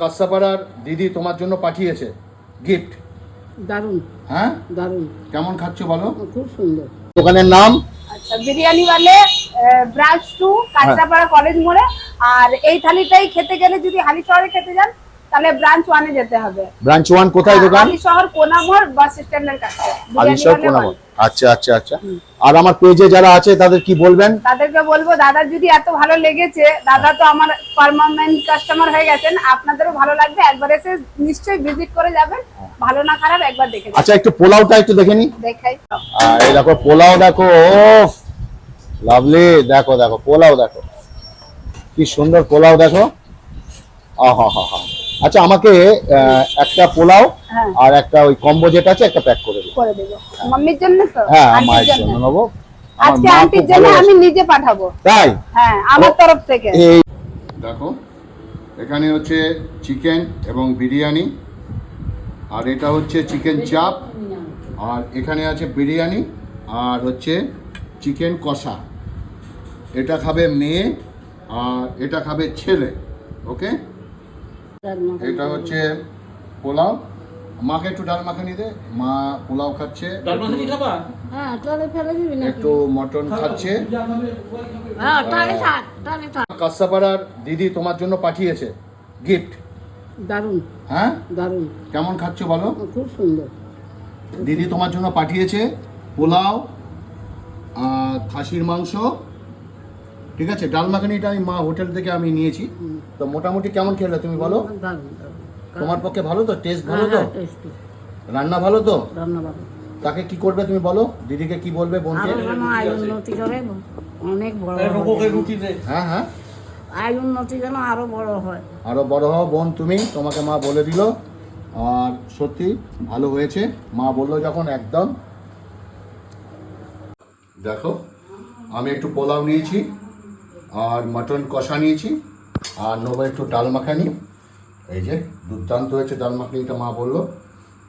কাস্তাপাড়ার দিদি তোমার জন্য পাঠিয়েছে গিফট দারুণ। হ্যাঁ? দারুণ। কেমন খাচ্ছ বলো? খুব সুন্দর। দোকানের নাম? আচ্ছা বিরিয়ানি वाले ব্রাঞ্চ টু কাঁচরাপাড়া কলেজ মোড়ে। আর এই থালিটাই খেতে গেলে যদি হালি শহরে খেতে যান তাহলে ব্রাঞ্চ ওয়ানে যেতে হবে। ব্রাঞ্চ ওয়ান কোথায় দোকান? হালি শহর কোনামোড় বাস স্ট্যান্ডের কাছে। কোনামো one। আচ্ছা আচ্ছা আচ্ছা। আর আমার পেজে যারা আছে তাদের কি বলবেন? তাদেরকে বলব দাদার যদি এত ভালো লেগেছে দাদা তো আমার পার্মানেন্ট কাস্টমার হয়ে গেছেন আপনাদেরও ভালো লাগবে একবার এসে নিশ্চয়ই ভিজিট করে যাবেন। ভালো না খারাপ একবার দেখে আচ্ছা একটু পোলাওটা একটু দেখে নি। দেখাই। আর এই দেখো পোলাও দেখো ওফ! লাভলি দেখো দেখো পোলাও দেখো। কি সুন্দর পোলাও দেখো। আহা হা হা। আচ্ছা আমাকে একটা পোলাও হ্যাঁ। আর একটা ওই কম্বো যেটা আছে একটা প্যাক করে দিও করে দেবো। মাম্মির জন্য তো? হ্যাঁ মায়ের জন্য। নেব। আমার আজকে আন্টির জন্য আমি নিজে পাঠাবো। তাই? হ্যাঁ আমার তরফ থেকে। এই দেখো এখানে হচ্ছে চিকেন এবং বিরিয়ানি আর এটা হচ্ছে চিকেন চাপ আর এখানে আছে বিরিয়ানি আর হচ্ছে চিকেন কষা। এটা খাবে মেয়ে আর এটা খাবে ছেলে ওকে এটা হচ্ছে পোলাও। মাকে একটু ডাল মাখানি দে মা পোলাও খাচ্ছে। হ্যাঁ তাহলে ফেলে দিবি না একটু মটন খাচ্ছে। হ্যাঁ কাস্তাপাড়ার দিদি তোমার জন্য পাঠিয়েছে গিফট দারুণ। হ্যাঁ? দারুণ। কেমন খাচ্ছ বলো? খুব সুন্দর। দিদি তোমার জন্য পাঠিয়েছে পোলাও আর খাসির মাংস। ঠিক আছে? ডাল মাখানিটা আমি মা হোটেল থেকে আমি নিয়েছি। তো মোটামুটি কেমন খেলে তুমি বলো? তোমার পক্ষে ভালো তো? টেস্ট ভালো হ্যাঁ তো? হ্যাঁ রান্না ভালো তো? রান্না ভালো। তাকে কি করবে তুমি বলো? দিদিকে কি বলবে বোনকে? উন্নতি করে অনেক বড় রোগকে রুটি দে। হ্যাঁ হ্যাঁ। আয় উন্নতি যেন আরও বড় হয়। আরও বড় হও বোন তুমি তোমাকে মা বলে দিল। আর সত্যি ভালো হয়েছে। মা বলল যখন একদম। দেখো আমি একটু পোলাও নিয়েছি। আর মটন কষা নিয়েছি, আর নেব একটু ডাল মাখানি। এই যে, দুর্দান্ত হয়েছে ডাল মাখানিটা, মা বলল।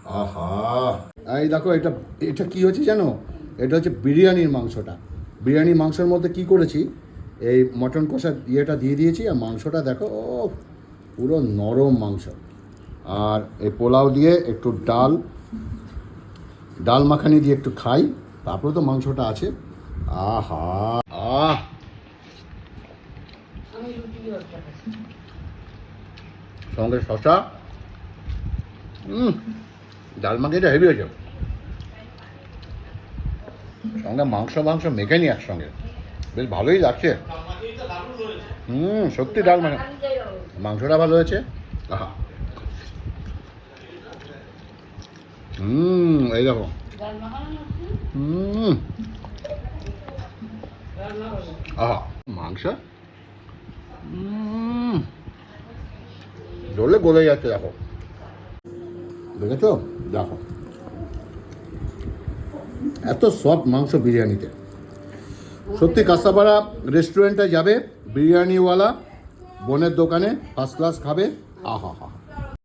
আহা! এই দেখো, এটা এটা কি হচ্ছে জানো? এটা হচ্ছে বিরিয়ানির মাংসটা। বিরিয়ানির মাংসের মধ্যে কি করেছি? এই মটন কষা ইয়েটা দিয়ে দিয়েছি, আর মাংসটা দেখো, ও, পুরো নরম মাংস। আর এই পোলাও দিয়ে একটু ডাল ডাল মাখানি দিয়ে একটু খাই, তারপরে তো মাংসটা আছে। আহা! আহ! সঙ্গে শশা? ডাল মাখিটা হেভি হয়েছে। সঙ্গে মাংস মাংস মেখে নি একসঙ্গে। বেশ ভালোই লাগছে। হুম, সত্যি ডাল মানে মাংসটা ভালো হয়েছে। হুম, এই দেখো। হুম। আহা। মাংস? হুম। গলে যাচ্ছে, দেখো। দেখেছ? দেখো। এত সফট মাংস বিরিয়ানিতে। সত্যি কাঁসাপাড়া রেস্টুরেন্টে যাবে, বিরিয়ানিওয়ালা, বোনের দোকানে ফার্স্ট ক্লাস খাবে, আহা হা।